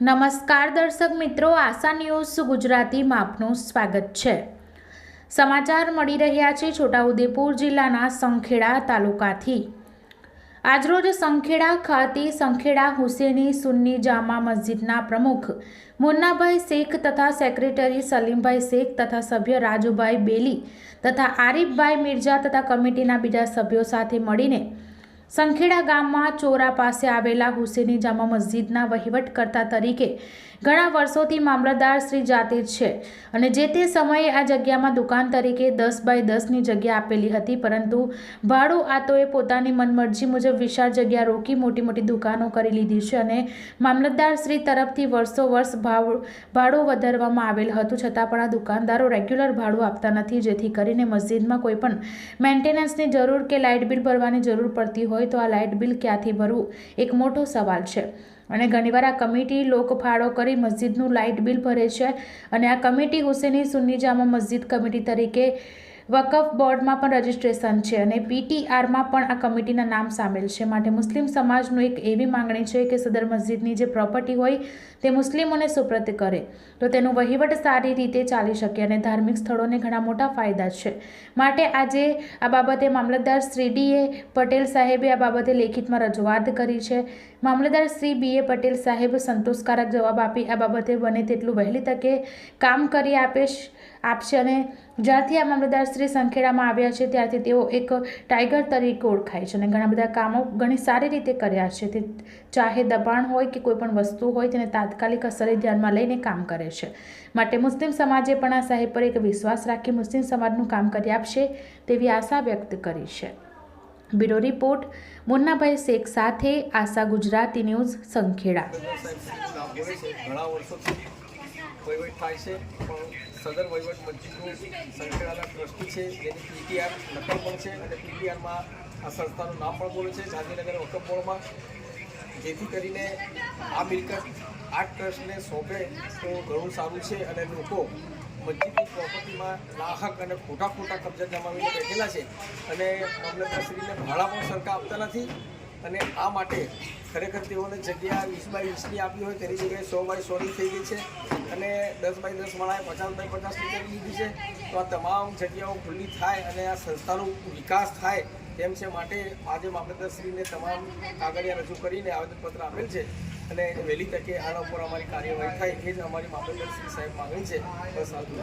નમસ્કાર દર્શક મિત્રો, આશા ન્યૂઝ ગુજરાતીમાં આપનું સ્વાગત છે. સમાચાર મળી રહ્યા છે છોટાઉદેપુર જિલ્લાના સંખેડા તાલુકાથી. આજરોજ સંખેડા ખાતે સંખેડા હુસેની સુન્ની જામા મસ્જિદના પ્રમુખ મુન્નાભાઈ શેખ તથા સેક્રેટરી સલીમભાઈ શેખ તથા સભ્ય રાજુભાઈ બેલી તથા આરીફભાઈ મિર્ઝા તથા કમિટીના બીજા સભ્યો સાથે મળીને સંખેડા ગામમાં ચોરા પાસે આવેલા હુસેની જામા મસ્જિદના વહીવટકર્તા તરીકે ઘણા વર્ષોથી મામલતદાર શ્રી જાતે છે અને જે તે સમયે આ જગ્યામાં દુકાન તરીકે દસ બાય દસની જગ્યા આપેલી હતી, પરંતુ ભાડું આતોએ પોતાની મનમરજી મુજબ વિશાળ જગ્યા રોકી મોટી મોટી દુકાનો કરી લીધી છે અને મામલતદાર શ્રી તરફથી વર્ષો વર્ષ ભાવ, ભાડું વધારવામાં આવેલ હતું, છતાં પણ આ દુકાનદારો રેગ્યુલર ભાડું આપતા નથી, જેથી કરીને મસ્જિદમાં કોઈ પણ મેન્ટેનન્સની જરૂર કે લાઇટ બિલ ભરવાની જરૂર પડતી હોય તો આ લાઇટ બિલ ક્યાંથી ભરવું? એક મોટો સવાલ છે. અને ઘણીવાર આ કમિટી લોકફાળો કરી મસ્જિદનું લાઇટ બિલ ભરે છે. અને આ કમિટી હુસેની સુન્ની જામા મસ્જિદ કમિટી તરીકે વકફ બોર્ડમાં પણ રજિસ્ટ્રેશન છે અને પીટીઆરમાં પણ આ કમિટીના નામ સામેલ છે. માટે મુસ્લિમ સમાજનું એક એવી માંગણી છે કે સદર મસ્જિદની જે પ્રોપર્ટી હોય તે મુસ્લિમોને સુપ્રત કરે. તો તેનું વહીવટ સારી રીતે ચાલી શકે અને ધાર્મિક સ્થળોને ઘણા મોટા ફાયદા છે. માટે આજે આ બાબતે મામલતદાર શ્રી ડીએ પટેલ સાહેબે આ બાબતે લેખિતમાં રજૂઆત કરી છે. મામલતદાર શ્રી બી એ પટેલ સાહેબ સંતોષકારક જવાબ આપી આ બાબતે બને તેટલું વહેલી તકે કામ કરી આપે આપશે અને જ્યારથી આ મામલતદાર શ્રી સંખેડામાં આવ્યા છે, ત્યારથી તેઓ એક ટાઈગર તરીકે ઓળખાય છે અને ઘણા બધા કામો ઘણી સારી રીતે કર્યા છે. તે ચાહે દબાણ હોય કે કોઈ પણ વસ્તુ હોય, તેને તાત્કાલિક અસરે ધ્યાનમાં લઈને કામ કરે છે. માટે મુસ્લિમ સમાજે પણ આ સાહેબ પર એક વિશ્વાસ રાખી મુસ્લિમ સમાજનું કામ કરી આપશે તેવી આશા વ્યક્ત કરી છે. બ્યુરો રિપોર્ટ, મુન્નાભાઈ શેખ સાથે આશા ગુજરાતી ન્યૂઝ, સંખેડા. વહીવટ થાય છે. પણ સદર વહીવટ મસ્જિદનું સંકળાયેલા ટ્રસ્ટી છે. જેની પીટીઆર નકલ પણ છે અને પીટીઆરમાં આ સંસ્થાનું નામ પણ બોલે છે. ગાંધીનગર વકફ બોર્ડમાં. જેથી કરીને આ મિલકત આ ટ્રસ્ટને સોંપે તો ઘણું સારું છે અને લોકો મસ્જિદની પ્રોપર્ટીમાં લાહક અને ખોટા ખોટા કબજા જમાવીને બેઠેલા છે. અને મામલતદારશ્રીને ભાડા પણ સરકાર આપતા નથી. અને આ માટે ખરેખર તેઓને જગ્યા વીસ બાય વીસની આપી હોય તેની જગ્યાએ સો બાય સોની થઈ ગઈ છે અને દસ બાય દસ માળાએ પચાસ બાય પચાસની કરી લીધી છે. તો આ તમામ જગ્યાઓ ખુલ્લી થાય અને આ સંસ્થાનો વિકાસ થાય તેમ છે માટે આજે મામલતદારશ્રીને તમામ કાગળિયા રજૂ કરીને આવેદનપત્ર આપેલ છે. અને વહેલી તકે આના ઉપર અમારી કાર્યવાહી થાય એ જ અમારી મામલતદારશ્રી સાહેબ માગણી છે. બસ જ.